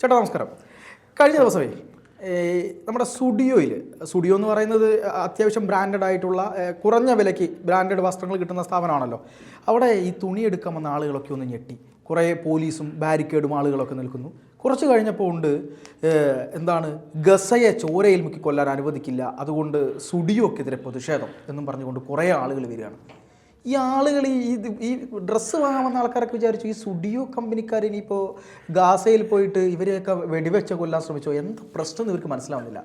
ചേട്ടാ നമസ്കാരം. കഴിഞ്ഞ ദിവസമേ നമ്മുടെ സ്റ്റുഡിയോയിൽ സ്റ്റുഡിയോ എന്ന് പറയുന്നത് അത്യാവശ്യം ബ്രാൻഡഡ് ആയിട്ടുള്ള കുറഞ്ഞ വിലയ്ക്ക് ബ്രാൻഡഡ് വസ്ത്രങ്ങൾ കിട്ടുന്ന സ്ഥാപനമാണല്ലോ. അവിടെ ഈ തുണി എടുക്കാൻ വന്ന ആളുകളൊക്കെ ഒന്ന് ഞെട്ടി. കുറേ പോലീസും ബാരിക്കേഡും ആളുകളൊക്കെ നിൽക്കുന്നു. കുറച്ച് കഴിഞ്ഞപ്പോൾ ഉണ്ട് എന്താണ് ഗസയെ ചോരയിൽ മുക്കി കൊല്ലാൻ അനുവദിക്കില്ല. അതുകൊണ്ട് സ്റ്റുഡിയോക്കെതിരെ പ്രതിഷേധം എന്നും പറഞ്ഞുകൊണ്ട് കുറേ ആളുകൾ വരികയാണ്. ഈ ആളുകൾ ഈ ഇത് ഈ ഡ്രസ്സ് വാങ്ങാൻ വന്ന ആൾക്കാരൊക്കെ വിചാരിച്ചു ഈ സുഡിയോ കമ്പനിക്കാർ ഇനിയിപ്പോൾ ഗാസയിൽ പോയിട്ട് ഇവരെയൊക്കെ വെടിവെച്ച് കൊല്ലാൻ ശ്രമിച്ചോ? എന്ത് പ്രശ്നം എന്ന് ഇവർക്ക് മനസ്സിലാവുന്നില്ല.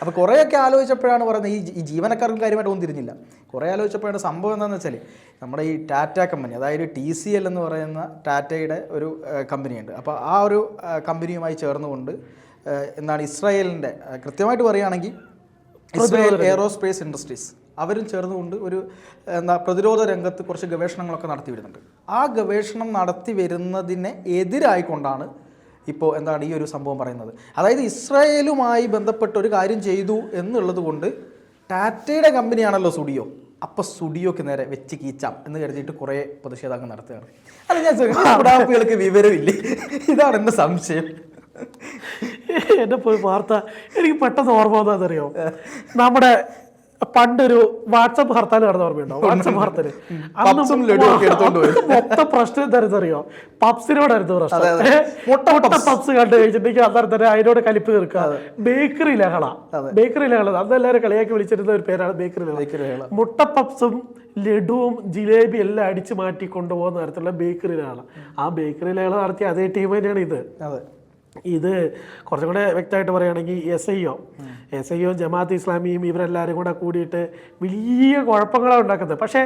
അപ്പോൾ കുറേയൊക്കെ ആലോചിച്ചപ്പോഴാണ് പറയുന്നത് ഈ ഈ ജീവനക്കാർക്കും കാര്യമായിട്ട് ഒന്നും തിരിഞ്ഞില്ല. കുറേ ആലോചിച്ചപ്പോഴാണ് സംഭവം എന്താണെന്ന് വെച്ചാൽ നമ്മുടെ ഈ ടാറ്റ കമ്പനി അതായത് ടി സി എൽ എന്ന് പറയുന്ന ടാറ്റയുടെ ഒരു കമ്പനിയുണ്ട്. അപ്പോൾ ആ ഒരു കമ്പനിയുമായി ചേർന്നുകൊണ്ട് എന്താണ് ഇസ്രായേലിന്റെ കൃത്യമായിട്ട് പറയുകയാണെങ്കിൽ ഇസ്രായേൽ എയറോസ്പേസ് ഇൻഡസ്ട്രീസ് അവരും ചേർന്നുകൊണ്ട് ഒരു എന്താ പ്രതിരോധ രംഗത്ത് കുറച്ച് ഗവേഷണങ്ങളൊക്കെ നടത്തി വരുന്നുണ്ട്. ആ ഗവേഷണം നടത്തി വരുന്നതിനെ എതിരായിക്കൊണ്ടാണ് ഇപ്പോൾ എന്താണ് ഈ ഒരു സംഭവം പറയുന്നത്. അതായത് ഇസ്രായേലുമായി ബന്ധപ്പെട്ട ഒരു കാര്യം ചെയ്തു എന്നുള്ളത് കൊണ്ട് ടാറ്റയുടെ കമ്പനിയാണല്ലോ സ്റ്റുഡിയോ അപ്പോൾ സ്റ്റുഡിയോക്ക് നേരെ വെച്ച് കീച്ചാം എന്ന് കരുതിയിട്ട് കുറേ പ്രതിഷേധങ്ങൾ നടത്തുകയാണ്. അത് ഞാൻ സുഖാപ്പികൾക്ക് വിവരമില്ലേ? ഇതാണ് എന്റെ സംശയം. പോയി വാർത്ത എനിക്ക് പെട്ടെന്ന് ഓർമ്മ വന്നതെന്നറിയോ നമ്മുടെ പണ്ടൊരു വാട്സപ്പ് ഹർത്താൽ നടന്ന ഓർമ്മയുണ്ടോ? വാട്സപ്പ് ഹർത്താൽ പോയി. മൊത്തം പ്രശ്നം എന്തായിരുന്നറിയോ പപ്സിനോടായിരുന്നു പ്രശ്നം. അതെ, അതെ. മുട്ട മുട്ട പപ്സ് കണ്ടു കഴിച്ചിട്ടുണ്ടെങ്കിൽ അന്നേരം തന്നെ അതിനോട് കലിപ്പ് തീർക്കുക. ബേക്കറി ലഹള. ബേക്കറി ലഹള. അന്ന് എല്ലാവരും കളിയാക്കി വിളിച്ചിരുന്ന ഒരു പേരാണ് ബേക്കറി ലഹള. മുട്ട പപ്സും ലഡുവും ജിലേബി എല്ലാം അടിച്ചു മാറ്റി കൊണ്ടുപോകുന്ന തരത്തിലുള്ള ബേക്കറി ലഹള. ആ ബേക്കറി ലഹള നടത്തിയ അതേ ടീം തന്നെയാണ് ഇത്. അതെ. ഇത് കുറച്ചും കൂടെ വ്യക്തമായിട്ട് പറയുകയാണെങ്കിൽ S I O S I O Jamaat ഇസ്ലാമിയും ഇവരെല്ലാവരും കൂടെ കൂടിയിട്ട് വലിയ കുഴപ്പങ്ങളാണ് ഉണ്ടാക്കുന്നത്. പക്ഷേ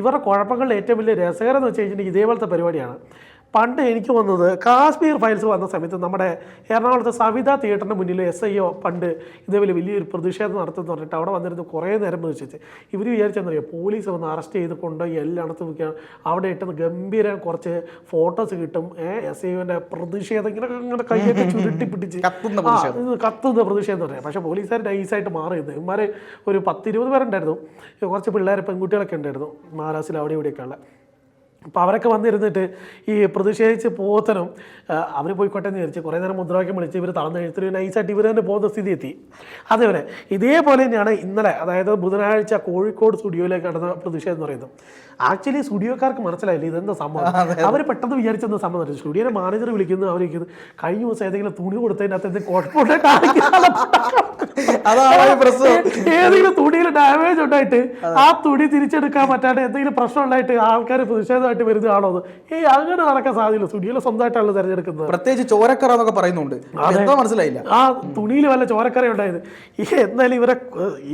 ഇവരുടെ കുഴപ്പങ്ങളിൽ ഏറ്റവും വലിയ രസകരം എന്ന് വെച്ച് കഴിഞ്ഞിട്ടുണ്ടെങ്കിൽ ഇതേപോലത്തെ പരിപാടിയാണ്. പണ്ട് എനിക്ക് വന്നത് കാശ്മീർ ഫയൽസ് വന്ന സമയത്ത് നമ്മുടെ എറണാകുളത്തെ സവിത തിയേറ്ററിന് മുന്നിൽ എസ് ഐ ഒ പണ്ട് ഇതേപോലെ വലിയൊരു പ്രതിഷേധം നടത്തുമെന്ന് പറഞ്ഞിട്ട് അവിടെ വന്നിരുന്ന് കുറേ നേരം പ്രതീക്ഷിച്ച് ഇവർ വിചാരിച്ചെന്നറിയാം പോലീസ് വന്ന് അറസ്റ്റ് ചെയ്ത് കൊണ്ടുപോയി എല്ലായിടത്തും വയ്ക്കുക അവിടെ ഇട്ടുന്ന ഗംഭീര കുറച്ച് ഫോട്ടോസ് കിട്ടും. എസ് ഐ ഒന്റെ പ്രതിഷേധം ഇങ്ങനെ ഇങ്ങനെ കൈയൊക്കെ ചുരുട്ടി പിടിച്ച്. കത്തുന്ന പ്രതിഷേധം. എന്ന് പറയാം. പക്ഷേ പോലീസുകാർ നൈസായിട്ട് മാറിയത്. ഇവന്മാർ ഒരു പത്തിരുപത് പേരുണ്ടായിരുന്നു. കുറച്ച് പിള്ളേർ പെൺകുട്ടികളൊക്കെ ഉണ്ടായിരുന്നു. മഹാരാഷ്ട്രയിൽ അവിടെ ഇവിടെയൊക്കെ ഉള്ള. അപ്പോൾ അവരൊക്കെ വന്നിരുന്നിട്ട് ഈ പ്രതിഷേധിച്ച് പോത്തനും അവർ പോയിക്കോട്ടെ എന്ന് വിചാരിച്ച് കുറേ നേരം മുദ്രാവാക്യം വിളിച്ച് ഇവർ തളർന്ന് എഴുത്തിൽ നൈസായിട്ട് ഇവർ തന്നെ പോകുന്ന സ്ഥിതി എത്തി അതേപോലെ ഇതേപോലെ തന്നെയാണ് ഇന്നലെ അതായത് ബുധനാഴ്ച കോഴിക്കോട് സ്റ്റുഡിയോയിലേക്ക് നടന്ന പ്രതിഷേധം എന്ന് പറയുന്നത്. ആക്ച്വലി സ്റ്റുഡിയോക്കാർക്ക് മനസ്സിലായില്ല ഇതെന്താ സംഭവം? അവർ പെട്ടെന്ന് വിചാരിച്ചെന്താ സംഭവം സ്റ്റുഡിയോയുടെ മാനേജർ വിളിക്കുന്നു അവർ ഇരിക്കുന്നു. കഴിഞ്ഞ ദിവസം ഏതെങ്കിലും തുണി കൊടുത്തതിന്റെ അകത്ത് എന്തെങ്കിലും കുഴപ്പമുണ്ടെ ഏതെങ്കിലും തുണിയിൽ ഡാമേജ് ഉണ്ടായിട്ട് ആ തുണി തിരിച്ചെടുക്കാൻ പറ്റാണ്ട് എന്തെങ്കിലും പ്രശ്നം ഉണ്ടായിട്ട് ആൾക്കാർ പ്രതിഷേധമായിട്ട് വരുന്ന ആണോ ഏയ് അങ്ങനെ നടക്കാൻ സാധ്യതയില്ല. സ്റ്റുഡിയോയിൽ സ്വന്തമായിട്ടാണ് തിരഞ്ഞെടുക്കുന്നത്. പ്രത്യേകിച്ച് ചോരക്കറ എന്നൊക്കെ പറയുന്നുണ്ട് എന്താ മനസ്സിലായില്ല. ആ തുണിയിൽ വല്ല ചോരക്കറ ഉണ്ടായത് ഈ എന്നാലും ഇവരെ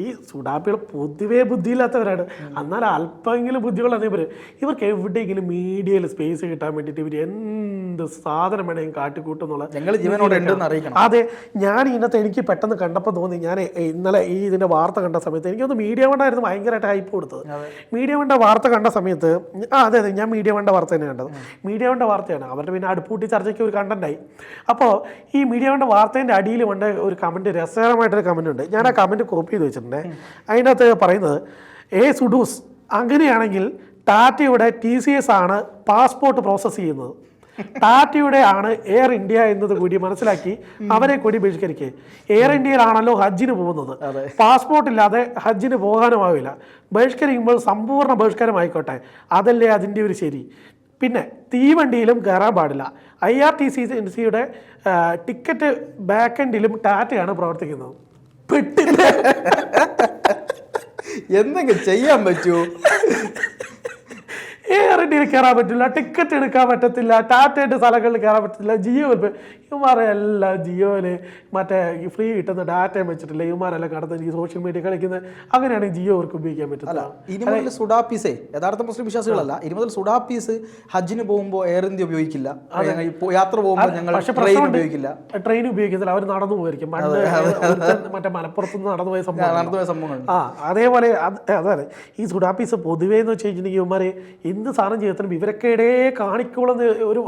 ഈ സുഡാപ്പികൾ പൊതുവേ ബുദ്ധിയില്ലാത്തവരാണ്. എന്നാൽ അല്പമെങ്കിലും ബുദ്ധികളാണ് ഇവർ ഇവർക്ക് എവിടെയെങ്കിലും മീഡിയയിൽ സ്പേസ് കിട്ടാൻ വേണ്ടിയിട്ട് ഇവർ എന്ത് സാധനം വേണമെങ്കിൽ കാട്ടിക്കൂട്ടും എന്നുള്ള അതെ. ഞാൻ ഇന്നത്തെ എനിക്ക് പെട്ടെന്ന് കണ്ടപ്പോൾ തോന്നി. ഞാൻ ഇന്നലെ ഈ ഇതിന്റെ വാർത്ത കണ്ട സമയത്ത് എനിക്കൊന്ന് മീഡിയ വണ്ടായിരുന്നു ഭയങ്കരമായിട്ട് ഹൈപ്പ് കൊടുത്തത്. മീഡിയ വണ്ട വാർത്ത കണ്ട സമയത്ത് ആ അതെ അതെ ഞാൻ മീഡിയ വേണ്ട വാർത്ത തന്നെ കണ്ടത്. മീഡിയ വേണ്ട വാർത്തയാണ്. അവരുടെ പിന്നെ അടുപ്പൂട്ടി ചർച്ചയ്ക്ക് ഒരു കണ്ടന്റായി അപ്പോൾ ഈ മീഡിയ വേണ്ട വാർത്തേന്റെ അടിയിൽ വേണ്ട ഒരു കമന്റ് രസകരമായിട്ടൊരു കമന്റ് ഉണ്ട്. ഞാൻ ആ കമന്റ് കോപ്പി ചെയ്ത് വെച്ചിട്ടുണ്ട്. അതിനകത്ത് പറയുന്നത് എ സുഡൂസ് അങ്ങനെയാണെങ്കിൽ ടാറ്റയുടെ ടി സി എസ് ആണ് പാസ്പോർട്ട് പ്രോസസ്സ് ചെയ്യുന്നത്. ടാറ്റയുടെ ആണ് എയർ ഇന്ത്യ എന്നത് കൂടി മനസ്സിലാക്കി അവരെ കൂടി ബഹിഷ്കരിക്കുക എയർ ഇന്ത്യയിലാണല്ലോ ഹജ്ജിന് പോകുന്നത്. പാസ്പോർട്ട് ഇല്ലാതെ ഹജ്ജിന് പോകാനുമാവില്ല. ബഹിഷ്കരിക്കുമ്പോൾ സമ്പൂർണ ബഹിഷ്കരമായിക്കോട്ടെ. അതല്ലേ അതിന്റെ ഒരു ശരി. പിന്നെ തീവണ്ടിയിലും കയറാൻ പാടില്ല. ഐ ആർ ടി സി സിയുടെ ടിക്കറ്റ് ബാക്ക് എൻഡിലും ടാറ്റയാണ് പ്രവർത്തിക്കുന്നത്. പെട്ടില്ല. എന്തെങ്കിലും ചെയ്യാൻ പറ്റുമോ എയർ കയറാൻ പറ്റില്ല ടിക്കറ്റ് എടുക്കാൻ പറ്റത്തില്ല ടാറ്റയുടെ സ്ഥലങ്ങളിൽ കയറാൻ പറ്റത്തില്ല ജിയോ ഇവന്മാരെ എല്ലാം ജിയോയിൽ മറ്റേ ഫ്രീ കിട്ടുന്ന ഡാറ്റയും വെച്ചിട്ടില്ല? ഇവന്മാരെല്ലാം കടന്ന് ഈ സോഷ്യൽ മീഡിയ കളിക്കുന്നത് അങ്ങനെയാണെങ്കിൽ ജിയോ അവർക്ക് ഉപയോഗിക്കാൻ പറ്റത്തില്ല. ഇനി മുതൽ സുഡാപ്പീസേ യഥാർത്ഥ മുസ്ലിം വിശ്വാസികളല്ല ഇനി മുതൽ സുഡാപ്പീസ് ഹജ്ജിന് പോകുമ്പോൾ എയർ ഇന്ത്യ ഉപയോഗിക്കില്ല. യാത്ര പോകുമ്പോൾ ഞങ്ങൾ ട്രെയിൻ. ഉപയോഗിക്കില്ല. ട്രെയിൻ ഉപയോഗിക്കുന്നില്ല അവർ നടന്നു പോയിരിക്കും. മറ്റേ മലപ്പുറത്ത് നിന്ന് നടന്നു പോയ സംഭവം നടന്നുപോയ സംഭവങ്ങൾ ആ അതേപോലെ അതെ അതാണ് ഈ സുഡാപ്പീസ് പൊതുവേ എന്ന് വെച്ച് കഴിഞ്ഞിട്ടുണ്ടെങ്കിൽ ഇവന്മാർ എന്ത് സാധനം ചെയ്യത്തിനും ഇവരൊക്കെ ഇടയെ കാണിക്കുള്ളെന്ന് ഒരു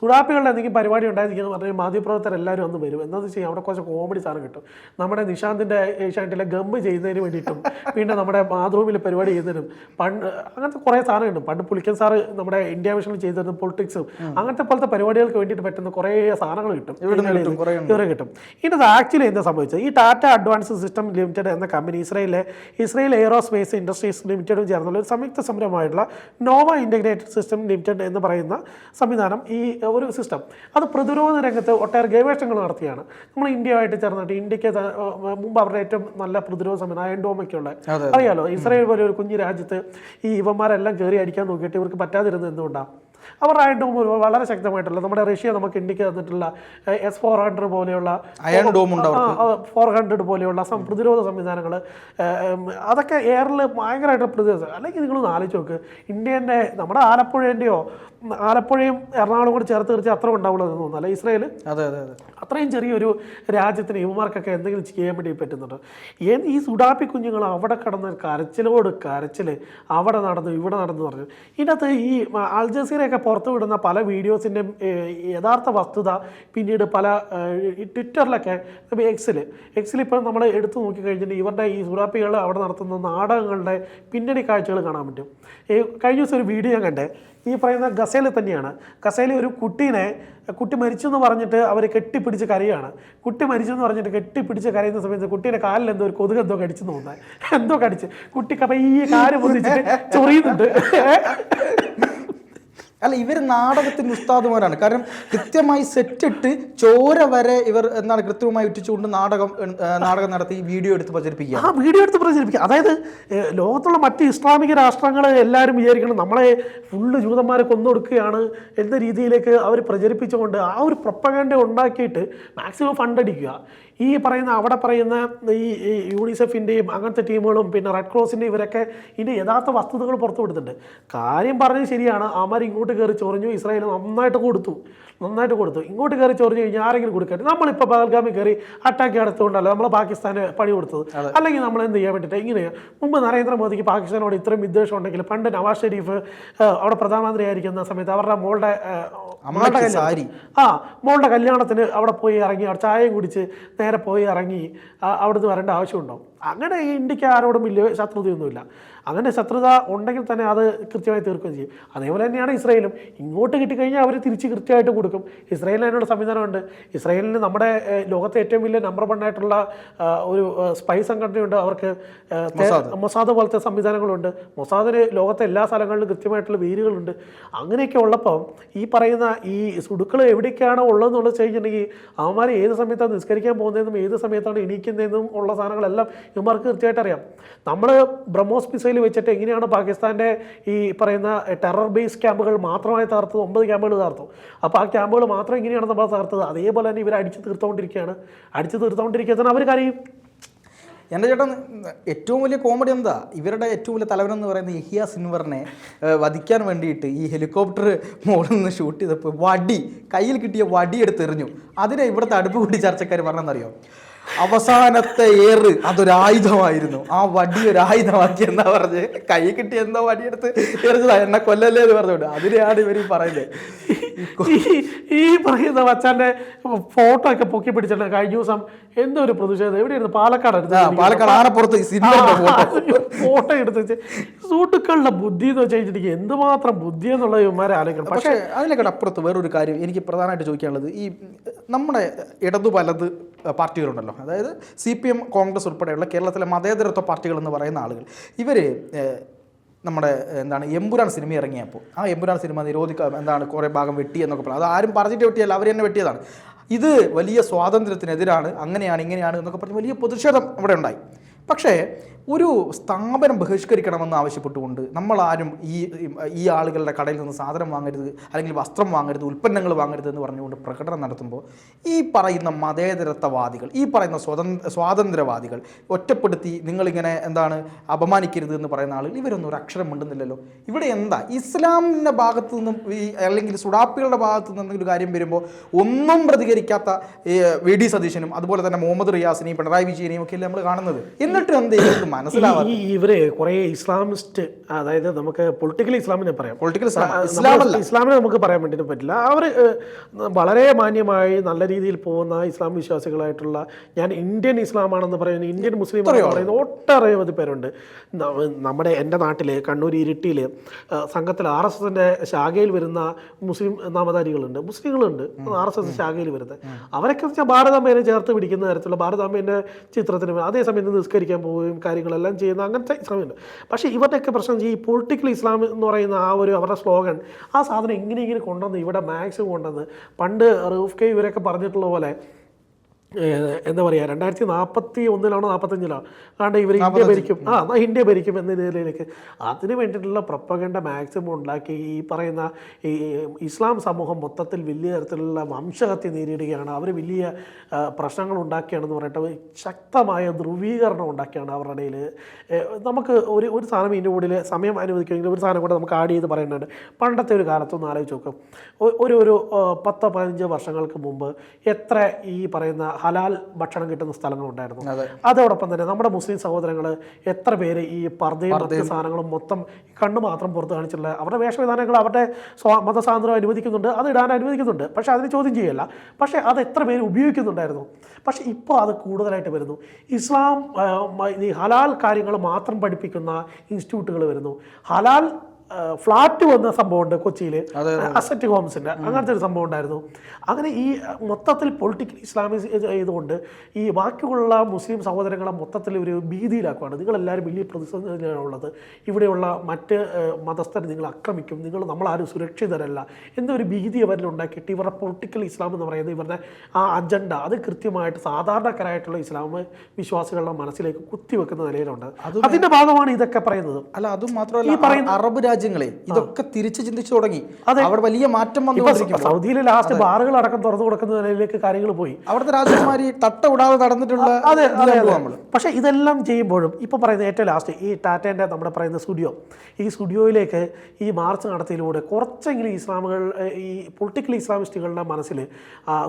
സുഡാപ്പികളുടെ എന്തെങ്കിലും പരിപാടി ഉണ്ടായിരിക്കുന്നത് മാധ്യമപ്രവർത്തകർ എല്ലാവരും അന്ന് വരും. എന്താണെന്ന് വെച്ചാൽ അവിടെ കുറച്ച് കോമഡി സാധനം കിട്ടും. നമ്മുടെ നിഷാന്തിന്റെ ഏഷ്യാനെറ്റിലെ ഗമ്മ് ചെയ്യുന്നതിന് വേണ്ടിയിട്ടും പിന്നെ നമ്മുടെ മാതൃഭൂമിയിൽ പരിപാടി ചെയ്യുന്നതിനും പണ്ട് അങ്ങനത്തെ കുറേ സാധനം കിട്ടും. പണ്ട് പുളിക്കൻ സാറ് നമ്മുടെ ഇന്ത്യ വിഷനിൽ ചെയ്തിരുന്ന പൊളിറ്റിക്സും അങ്ങനത്തെ പോലത്തെ പരിപാടികൾക്ക് വേണ്ടിയിട്ട് പറ്റുന്ന കുറേ സാധനങ്ങൾ കിട്ടും. ഇവരെ കിട്ടും ഇതിനകത്ത് ആക്ച്വലി എന്താ സംഭവിച്ചത്? ഈ ടാറ്റ അഡ്വാൻസ് സിസ്റ്റം ലിമിറ്റഡ് എന്ന കമ്പനി ഇസ്രയേലിലെ ഇസ്രയേൽ എയറോസ്പേസ് ഇൻഡസ്ട്രീസ് ലിമിറ്റഡും ചേർന്നുള്ള ഒരു സംയുക്ത സംരംഭമായിട്ടുള്ള നോവ ഇന്റഗ്രേറ്റഡ് സിസ്റ്റം ലിമിറ്റഡ് എന്ന് പറയുന്ന സംവിധാനം ഈ ഒരു സിസ്റ്റം അത് പ്രതിരോധ രംഗത്ത് ഒട്ടേറെ ഗവേഷണങ്ങൾ നടത്തിയാണ്. നമ്മൾ ഇന്ത്യയുമായിട്ട് ചേർന്നിട്ട് ഇന്ത്യയ്ക്ക് മുമ്പ് അവരുടെ ഏറ്റവും നല്ല പ്രതിരോധ സമയം അതെ. അറിയാലോ ഇസ്രായേൽ പോലെ ഒരു കുഞ്ഞു രാജ്യത്ത് ഈ ഇവന്മാരെല്ലാം കയറി അടിക്കാൻ നോക്കിയിട്ട് ഇവർക്ക് പറ്റാതിരുന്നത് എന്തുകൊണ്ടാണ് അവർ ഒരു വളരെ ശക്തമായിട്ടുള്ള നമ്മുടെ റഷ്യ നമുക്ക് ഇന്ത്യയ്ക്ക് തന്നിട്ടുള്ള എസ് ഫോർ ഹൺഡ്രഡ് പോലെയുള്ള ഡോം. ഫോർ ഹൺഡ്രഡ് പോലെയുള്ള പ്രതിരോധ സംവിധാനങ്ങൾ അതൊക്കെ എയറിൽ ഭയങ്കരമായിട്ട് പ്രതിരോധം അല്ലെങ്കിൽ നിങ്ങളൊന്ന് ആലോചിച്ച് നോക്ക്. ഇന്ത്യന്റെ നമ്മുടെ ആലപ്പുഴേന്റെയോ ആലപ്പുഴയും എറണാകുളം കൂടി ചേർത്ത് തീർച്ച അത്ര ഉണ്ടാവുള്ളൂ എന്ന് തോന്നുന്നു. അല്ല ഇസ്രായേൽ അതെ അതെ അതെ. അത്രയും ചെറിയൊരു രാജ്യത്തിന് യുവമാർക്കൊക്കെ എന്തെങ്കിലും ചെയ്യാൻ വേണ്ടി പറ്റുന്നുണ്ട്? ഈ സുഡാപ്പി കുഞ്ഞുങ്ങൾ അവിടെ കടന്ന് കരച്ചിലോട് കരച്ചിൽ അവിടെ നടന്നു ഇവിടെ നടന്നു പറഞ്ഞു. ഇതിനകത്ത് ഈ അൽജസീറയൊക്കെ പുറത്തു വിടുന്ന പല വീഡിയോസിന്റെയും യഥാർത്ഥ വസ്തുത പിന്നീട് പല ട്വിറ്ററിലൊക്കെ എക്സിൽ എക്സിൽ ഇപ്പോൾ നമ്മൾ എടുത്തു നോക്കിക്കഴിഞ്ഞിട്ട് ഇവരുടെ ഈ സുഡാപ്പികൾ അവിടെ നടത്തുന്ന നാടകങ്ങളുടെ പിന്നണി കാഴ്ചകൾ കാണാൻ പറ്റും. കഴിഞ്ഞ ദിവസം ഒരു വീഡിയോ ഞാൻ കണ്ടേ. ഈ പറയുന്ന ഗസേൽ തന്നെയാണ്. ഗസേൽ ഒരു കുട്ടീനെ കുട്ടി മരിച്ചു എന്ന് പറഞ്ഞിട്ട് അവർ കെട്ടിപ്പിടിച്ച് കരയാണ്. കുട്ടി മരിച്ചു എന്ന് പറഞ്ഞിട്ട് കെട്ടിപ്പിടിച്ച് കരയുന്ന സമയത്ത് കുട്ടീന്റെ കാലിൽ എന്തോ ഒരു കൊതുക് എന്തോ കടിച്ചു തോന്നുന്നത് എന്തോ കടിച്ച്. കുട്ടി കപ്പ ഈ കാൽ പൊതിച്ചിട്ട് ചൊറിയുന്നുണ്ട്. അല്ല ഇവർ നാടകത്തിന്റെ ഉസ്താദുമാരാണ്. കാരണം കൃത്യമായി സെറ്റിട്ട് ചോര വരെ ഇവർ എന്താണ് കൃത്യമായി ഉറ്റിച്ചുകൊണ്ട് നാടകം നാടകം നടത്തി വീഡിയോ എടുത്ത് പ്രചരിപ്പിക്കുക. ആ വീഡിയോ എടുത്ത് പ്രചരിപ്പിക്കുക. അതായത് ലോകത്തുള്ള മറ്റ് ഇസ്ലാമിക രാഷ്ട്രങ്ങൾ എല്ലാവരും വിചാരിക്കണം നമ്മളെ ഫുള്ള് ജൂതന്മാരെ കൊന്നൊടുക്കുകയാണ് എന്ന രീതിയിലേക്ക് അവർ പ്രചരിപ്പിച്ചുകൊണ്ട് ആ ഒരു പ്രൊപ്പഗാൻഡ ഉണ്ടാക്കിയിട്ട് മാക്സിമം ഫണ്ട് അടിക്കുക. ഈ പറയുന്ന അവിടെ പറയുന്ന ഈ യൂണിസെഫിന്റെയും അങ്ങനത്തെ ടീമുകളും പിന്നെ റെഡ് ക്രോസിന്റെയും ഇവരൊക്കെ ഇതിന്റെ യഥാർത്ഥ വസ്തുതകൾ പുറത്തു വിടുന്നുണ്ട്. കാര്യം പറഞ്ഞത് ശരിയാണ്. അമർ ഇങ്ങോട്ട് കയറി ചൊറിഞ്ഞു ഇസ്രായേൽ നന്നായിട്ട് കൊടുത്തു. നന്നായിട്ട് കൊടുത്തു. ഇങ്ങോട്ട് കയറി ചൊറിഞ്ഞു കഴിഞ്ഞാൽ ആരെങ്കിലും കൊടുക്കട്ടെ നമ്മളിപ്പോൾ പകൽഗാമി കയറി അറ്റാക്ക് നടത്തുകൊണ്ടല്ല നമ്മൾ പാകിസ്ഥാന് പണി കൊടുത്തത്? അല്ലെങ്കിൽ നമ്മൾ എന്ത് ചെയ്യാൻ വേണ്ടിയിട്ട്? ഇങ്ങനെ. മുമ്പ് നരേന്ദ്രമോദിക്ക് പാകിസ്ഥാനോട് ഇത്രയും വിദ്വേഷം ഉണ്ടെങ്കിൽ പണ്ട് നവാസ് ഷെരീഫ് അവിടെ പ്രധാനമന്ത്രി ആയിരിക്കുന്ന സമയത്ത് അവരുടെ മോളുടെ കല്യാണം- സാരി. ആ മോളുടെ കല്യാണത്തിന് അവിടെ പോയി ഇറങ്ങി അവിടെ ചായയും കുടിച്ച് നേരെ പോയി ഇറങ്ങി അവിടുന്ന് വരേണ്ട ആവശ്യമുണ്ടോ? അങ്ങനെ ഈ ഇന്ത്യയ്ക്ക് ആരോടും വലിയ ശത്രുതയൊന്നുമില്ല. അങ്ങനെ ശത്രുത ഉണ്ടെങ്കിൽ തന്നെ അത് കൃത്യമായി തീർക്കുകയും ചെയ്യും. അതേപോലെ തന്നെയാണ് ഇസ്രയേലും. ഇങ്ങോട്ട് കിട്ടിക്കഴിഞ്ഞാൽ അവർ തിരിച്ച് കൃത്യമായിട്ട് കൊടുക്കും. ഇസ്രയേലിന് അതിനുള്ള സംവിധാനമുണ്ട്. ഇസ്രയേലിന് നമ്മുടെ ലോകത്തെ ഏറ്റവും വലിയ നമ്പർ വൺ ആയിട്ടുള്ള ഒരു സ്പൈ സംഘടനയുണ്ട്. അവർക്ക് മൊസാദ്. പോലത്തെ സംവിധാനങ്ങളുണ്ട്. മൊസാദിന് ലോകത്തെ എല്ലാ സ്ഥലങ്ങളിലും കൃത്യമായിട്ടുള്ള വേരുകളുണ്ട്. അങ്ങനെയൊക്കെ ഉള്ളപ്പോൾ ഈ പറയുന്ന ഈ സുടുക്കൾ എവിടേക്കാണോ ഉള്ളതെന്നുള്ളത് ചോദിച്ചിട്ടുണ്ടെങ്കിൽ കഴിഞ്ഞിട്ടുണ്ടെങ്കിൽ അവന്മാർ ഏത് സമയത്താണ് നിസ്കരിക്കാൻ പോകുന്നതെന്നും ഏത് സമയത്താണ് എണീക്കുന്നതെന്നും ഉള്ള സാധനങ്ങളെല്ലാം ഇവന്മാർക്ക് തീർച്ചയായിട്ടും അറിയാം. നമ്മൾ ബ്രഹ്മോസ് മിസൈൽ വെച്ചിട്ട് എങ്ങനെയാണ് പാകിസ്ഥാന്റെ ഈ പറയുന്ന ടെറർ ബേസ് ക്യാമ്പുകൾ മാത്രമായി തകർത്തത്? ഒമ്പത് ക്യാമ്പുകൾ തകർത്തു. അപ്പോൾ ആ ക്യാമ്പുകൾ മാത്രം എങ്ങനെയാണ് നമ്മൾ തകർത്തത്. അതേപോലെ തന്നെ ഇവർ അടിച്ച് തീർത്തുകൊണ്ടിരിക്കുകയാണ് അടിച്ച് തീർത്തുകൊണ്ടിരിക്കുക അവർ കാര്യം. എന്റെ ചേട്ടൻ ഏറ്റവും വലിയ കോമഡി എന്താ? ഇവരുടെ ഏറ്റവും വലിയ തലവൻ എന്ന് പറയുന്ന ഇഹിയ സിൻവറിനെ വധിക്കാൻ വേണ്ടിയിട്ട് ഈ ഹെലികോപ്റ്റർ മുകളിൽ നിന്ന് ഷൂട്ട് ചെയ്തപ്പോൾ വടി കയ്യിൽ കിട്ടിയ വടി എടുത്തെറിഞ്ഞു. അതിനെ ഇവിടുത്തെ അടുപ്പ് കൂട്ടി ചർച്ചക്കാർ പറഞ്ഞെന്നറിയോ? അവസാനത്തെ ഏറ് അതൊരായുധമായിരുന്നു. ആ വടി ഒരു ആയുധമാക്കി എന്നാ പറഞ്ഞ്? കൈ കിട്ടി എന്തോ വടിയെടുത്ത് എറിഞ്ഞതാ. എന്നെ കൊല്ലല്ലേ എന്ന് പറഞ്ഞോണ്ട് അതിനെയാണ് ഇവർ ഈ പറയുന്നത്. ഈ പറയുന്ന വച്ചാന്റെ ഫോട്ടോ ഒക്കെ പൊക്കി പിടിച്ചിട്ട് കഴിഞ്ഞ ദിവസം എന്തോ ഒരു പ്രതിഷേധം. എവിടെയായിരുന്നു? പാലക്കാട് എടുത്ത് പാലക്കാട് ആനപ്പുറത്ത് ഫോട്ടോ. എടുത്ത് വെച്ച് സൂട്ടുക്കളുടെ ബുദ്ധി എന്ന് വെച്ച് എന്തുമാത്രം ബുദ്ധി എന്നുള്ള ഇവന്മാരെ ആലോചിക്കണം. പക്ഷേ അതിനെക്കാട്ട് അപ്പുറത്ത് വേറൊരു കാര്യം എനിക്ക് പ്രധാനമായിട്ട് ചോദിക്കാനുള്ളത്. ഈ നമ്മുടെ ഇടതു വലത് പാർട്ടികളുണ്ടല്ലോ. അതായത് സി പി എം കോൺഗ്രസ് ഉൾപ്പെടെയുള്ള കേരളത്തിലെ മതേതരത്വ പാർട്ടികൾ എന്ന് പറയുന്ന ആളുകൾ. ഇവർ നമ്മുടെ എന്താണ് എമ്പുരാൻ സിനിമ ഇറങ്ങിയപ്പോൾ ആ എമ്പുരാൻ സിനിമ നിരോധിക്ക എന്താണ് കുറേ ഭാഗം വെട്ടി എന്നൊക്കെ പറഞ്ഞു. അത് ആരും പറഞ്ഞിട്ട് വെട്ടിയല്ല അവർ തന്നെ വെട്ടിയതാണ്. ഇത് വലിയ സ്വാതന്ത്ര്യത്തിനെതിരാണ് അങ്ങനെയാണ് ഇങ്ങനെയാണ് എന്നൊക്കെ പറഞ്ഞ് വലിയ പ്രതിഷേധം അവിടെ ഉണ്ടായി. പക്ഷേ ഒരു സ്ഥാപനം ബഹിഷ്കരിക്കണമെന്ന് ആവശ്യപ്പെട്ടുകൊണ്ട് നമ്മളാരും ഈ ഈ ആളുകളുടെ കടയിൽ നിന്ന് സാധനം വാങ്ങരുത് അല്ലെങ്കിൽ വസ്ത്രം വാങ്ങരുത് ഉൽപ്പന്നങ്ങൾ വാങ്ങരുത് എന്ന് പറഞ്ഞുകൊണ്ട് പ്രകടനം നടത്തുമ്പോൾ ഈ പറയുന്ന മതേതരത്വവാദികൾ ഈ പറയുന്ന സ്വതന്ത്ര സ്വാതന്ത്ര്യവാദികൾ ഒറ്റപ്പെടുത്തി നിങ്ങളിങ്ങനെ എന്താണ് അപമാനിക്കരുത് എന്ന് പറയുന്ന ആളുകൾ ഇവരൊന്നും ഒരു അക്ഷരം മിണ്ടുന്നില്ലല്ലോ. ഇവിടെ എന്താ? ഇസ്ലാമിന്റെ ഭാഗത്തു നിന്നും ഈ അല്ലെങ്കിൽ സുഡാപ്പികളുടെ ഭാഗത്തു നിന്ന് എന്തെങ്കിലും കാര്യം വരുമ്പോൾ ഒന്നും പ്രതികരിക്കാത്ത വി ഡി സതീശനും അതുപോലെ തന്നെ മുഹമ്മദ് റിയാസിനെയും പിണറായി വിജയനെയും ഒക്കെയല്ലേ നമ്മൾ കാണുന്നത്? എന്നിട്ട് എന്ത് ഇവർക്ക് മനസ്സിലാവാത്ത ഈ ഇവർ കുറെ ഇസ്ലാമിസ്റ്റ് അതായത് നമുക്ക് പൊളിറ്റിക്കൽ ഇസ്ലാമിനെ പറയാം. പൊളിറ്റിക്കൽ ഇസ്ലാമിനെ നമുക്ക് പറയാൻ വേണ്ടിയിട്ട് പറ്റില്ല. അവർ വളരെ മാന്യമായി നല്ല രീതിയിൽ പോകുന്ന ഇസ്ലാം വിശ്വാസികളായിട്ടുള്ള ഞാൻ ഇന്ത്യൻ ഇസ്ലാമാണെന്ന് പറയുന്ന ഇന്ത്യൻ മുസ്ലിം പറയുന്ന ഒട്ടനവധി പേരുണ്ട്. നമ്മുടെ എന്റെ നാട്ടിൽ കണ്ണൂർ ഇരിട്ടിയിൽ സംഘത്തിൽ ആർ എസ് എസിന്റെ ശാഖയിൽ വരുന്ന മുസ്ലിം നാമധാരികളുണ്ട്. മുസ്ലിങ്ങളുണ്ട്. ആർ എസ് എസ് ശാഖയിൽ വരുന്നത്. അവരൊക്കെ വെച്ചാൽ ഭാരതാംബേനെ ചേർത്ത് പിടിക്കുന്ന തരത്തിലുള്ള ഭാരതാംബേന്റെ ചിത്രത്തിന് അതേസമയം നിസ്കരിക്കാൻ പോവുകയും കാര്യങ്ങളെല്ലാം ചെയ്യുന്ന അങ്ങനത്തെ ഇസ്ലാമുണ്ട് പക്ഷേ ഇവരുടെയൊക്കെ പ്രശ്നം ഈ പൊളിറ്റിക്കൽ ഇസ്ലാം എന്ന് പറയുന്ന ആ ഒരു അവരുടെ സ്ലോഗൻ ആ സാധനം എങ്ങനെയെങ്കിലും കൊണ്ടുവന്ന് ഇവിടെ മാക്സിമം കൊണ്ടുവന്ന് പണ്ട് റൂഫ് കെ ഇവരൊക്കെ പറഞ്ഞിട്ടുള്ള പോലെ എന്താ പറയുക രണ്ടായിരത്തി നാൽപ്പത്തി ഒന്നിലാണോ നാൽപ്പത്തഞ്ചിലോ ആണ്ട് ഇവർ ഇന്ത്യ ഭരിക്കും. ആ എന്നാൽ ഇന്ത്യ ഭരിക്കും എന്ന നിലയിലേക്ക്. അതിന് വേണ്ടിയിട്ടുള്ള പ്രപ്പകണ്ട മാക്സിമം ഉണ്ടാക്കി ഈ പറയുന്ന ഈ ഇസ്ലാം സമൂഹം മൊത്തത്തിൽ വലിയ തരത്തിലുള്ള വംശഹത്യ നേരിടുകയാണ്. അവർ വലിയ പ്രശ്നങ്ങൾ ഉണ്ടാക്കിയാണെന്ന് പറഞ്ഞിട്ട് ശക്തമായ ധ്രുവീകരണം ഉണ്ടാക്കിയാണ് അവരുടെ ഇടയിൽ നമുക്ക് ഒരു ഒരു സാധനം ഇതിന്റെ കൂടെ സമയം അനുവദിക്കുമെങ്കിൽ ഒരു സാധനം കൂടെ നമുക്ക് ആഡ് ചെയ്ത് പറയുന്നുണ്ട്. പണ്ടത്തെ ഒരു കാലത്തൊന്ന് ആലോചിച്ച് നോക്കും. ഒരു ഒരു പത്തോ പതിനഞ്ചോ വർഷങ്ങൾക്ക് മുമ്പ് എത്ര ഈ പറയുന്ന ഹലാൽ ഭക്ഷണം കിട്ടുന്ന സ്ഥലങ്ങളുണ്ടായിരുന്നു. ഉണ്ടായിരുന്നു അതോടൊപ്പം തന്നെ നമ്മുടെ മുസ്ലിം സഹോദരങ്ങൾ എത്ര പേര് ഈ പർദ്ദയും മറ്റ് സാധനങ്ങളും മൊത്തം കണ്ണ് മാത്രം പുറത്ത് കാണിച്ചിട്ടുള്ള അവരുടെ വേഷവിധാനങ്ങൾ അവരുടെ സ്വാ മതസ്വാതന്ത്ര്യം അനുവദിക്കുന്നുണ്ട് അത് ഇടാൻ അനുവദിക്കുന്നുണ്ട്. പക്ഷേ അതിന് ചോദ്യം ചെയ്യല്ല. പക്ഷേ അത് എത്ര പേര് ഉപയോഗിക്കുന്നുണ്ടായിരുന്നു? പക്ഷേ ഇപ്പോൾ അത് കൂടുതലായിട്ട് വരുന്നു. ഇസ്ലാം ഈ ഹലാൽ കാര്യങ്ങൾ മാത്രം പഠിപ്പിക്കുന്ന ഇൻസ്റ്റിറ്റ്യൂട്ടുകൾ വരുന്നു. ഹലാൽ ഫ്ലാറ്റ് വന്ന സംഭവമുണ്ട് കൊച്ചിയിൽ അസറ്റ് ഹോംസിന്റെ അങ്ങനത്തെ ഒരു സംഭവം ഉണ്ടായിരുന്നു അങ്ങനെ ഈ മൊത്തത്തിൽ പൊളിറ്റിക്കൽ ഇസ്ലാമി ചെയ്തുകൊണ്ട് ഈ ബാക്കിയുള്ള മുസ്ലിം സഹോദരങ്ങളെ മൊത്തത്തിൽ ഒരു ഭീതിയിലാക്കുകയാണ് നിങ്ങളെല്ലാവരും വലിയ പ്രതിസന്ധിയിലാണുള്ളത്. ഇവിടെയുള്ള മറ്റ് മതസ്ഥരെ നിങ്ങൾ ആക്രമിക്കും. നിങ്ങൾ നമ്മളാരും സുരക്ഷിതരല്ല. എന്നൊരു ഭീതി അവരിൽ ഉണ്ടാക്കിയിട്ട് ഇവരുടെ പൊളിറ്റിക്കൽ ഇസ്ലാം എന്ന് പറയുന്നത് ഇവരുടെ ആ അജണ്ട അത് കൃത്യമായിട്ട് സാധാരണക്കാരായിട്ടുള്ള ഇസ്ലാം വിശ്വാസികളുടെ മനസ്സിലേക്ക് കുത്തിവെക്കുന്ന നിലയിലുണ്ട്. അതിന്റെ ഭാഗമാണ് ഇതൊക്കെ പറയുന്നത്. അല്ല അതും മാത്രമല്ല അറബ് അറബ് രാജ്യങ്ങളെ ഇതൊക്കെ തിരിച്ചു ചിന്തിച്ചു തുടങ്ങി. അവിടെ വലിയ മാറ്റം വന്നു സൗദിയിൽ ലാസ്റ്റ് ബാറുകൾ അടക്കം തുറന്നു കൊടുക്കുന്ന നിലയിലേക്ക് കാര്യങ്ങൾ പോയി. അവിടുത്തെ രാജകുമാരി തട്ട വിടാതെ നടന്നിട്ടുള്ള അതെ പക്ഷേ ഇതെല്ലാം ചെയ്യുമ്പോഴും ഇപ്പോൾ പറയുന്ന ഏറ്റവും ലാസ്റ്റ് ഈ ടാറ്റേന്റെ നമ്മുടെ പറയുന്ന സ്റ്റുഡിയോ ഈ സ്റ്റുഡിയോയിലേക്ക് ഈ മാർച്ച് നടത്തിയതിലൂടെ കുറച്ചെങ്കിലും ഇസ്ലാമുകൾ ഈ പൊളിറ്റിക്കൽ ഇസ്ലാമിസ്റ്റുകളുടെ മനസ്സിൽ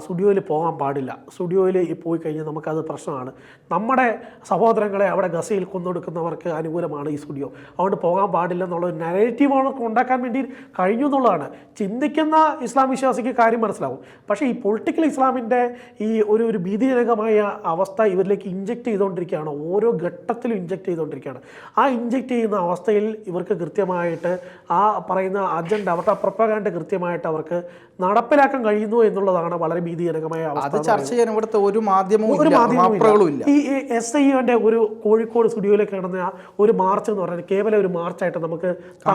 സ്റ്റുഡിയോയിൽ പോകാൻ പാടില്ല. സ്റ്റുഡിയോയിൽ പോയി കഴിഞ്ഞാൽ നമുക്കത് പ്രശ്നമാണ്. നമ്മുടെ സഹോദരങ്ങളെ അവിടെ ഗസയിൽ കൊന്നൊടുക്കുന്നവർക്ക് അനുകൂലമാണ് ഈ സ്റ്റുഡിയോ. അതുകൊണ്ട് പോകാൻ പാടില്ല എന്നുള്ള ഒരു നെഗറ്റീവ് അവർക്ക് ഉണ്ടാക്കാൻ വേണ്ടി കഴിഞ്ഞു എന്നുള്ളതാണ്. ചിന്തിക്കുന്ന ഇസ്ലാം വിശ്വാസിക്ക് കാര്യം മനസ്സിലാവും. പക്ഷേ ഈ പൊളിറ്റിക്കൽ ഇസ്ലാമിന്റെ ഈ ഒരു ഒരു ഭീതിജനകമായ അവസ്ഥ ഇവരിലേക്ക് ഇഞ്ചെക്ട് ചെയ്തുകൊണ്ടിരിക്കുകയാണ്. ഓരോ ഘട്ടത്തിലും ഇഞ്ചെക്ട് ചെയ്തുകൊണ്ടിരിക്കുകയാണ്. ആ ഇഞ്ചെക്ട് ചെയ്യുന്ന അവസ്ഥയിൽ ഇവർക്ക് കൃത്യമായിട്ട് ആ പറയുന്ന അജണ്ട അവരുടെ പ്രപ്പകാണ്ട് കൃത്യമായിട്ട് അവർക്ക് നടപ്പിലാക്കാൻ കഴിയുന്നു എന്നുള്ളതാണ് വളരെ ഭീതിജനകമായ അത് അവസ്ഥ ചർച്ച ചെയ്യാൻ ഇവിടുത്തെ ഒരു മാധ്യമവും ഒരു മാധ്യമവും ഈ എസ് ഐ യുടെ ഒരു കോഴിക്കോട് സ്റ്റുഡിയോയിലേക്ക് നടന്ന ഒരു മാർച്ച് എന്ന് പറഞ്ഞാൽ കേവലം ഒരു മാർച്ചായിട്ട് നമുക്ക്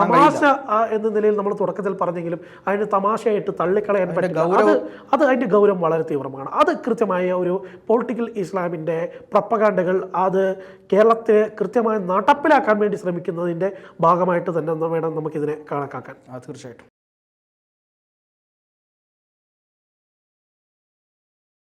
തമാശ എന്ന നിലയിൽ നമ്മൾ തുടക്കത്തിൽ പറഞ്ഞെങ്കിലും അതിന് തമാശയായിട്ട് തള്ളിക്കളയാൻ പറ്റില്ല. അത് അത് അതിന്റെ ഗൗരവം വളരെ തീവ്രമാണ്. അത് കൃത്യമായ ഒരു പൊളിറ്റിക്കൽ ഇസ്ലാമിന്റെ പ്രപ്പകാണ്ടകൾ അത് കേരളത്തെ കൃത്യമായി നടപ്പിലാക്കാൻ വേണ്ടി ശ്രമിക്കുന്നതിന്റെ ഭാഗമായിട്ട് തന്നെ വേണം നമുക്കിതിനെ കണക്കാക്കാൻ. തീർച്ചയായിട്ടും.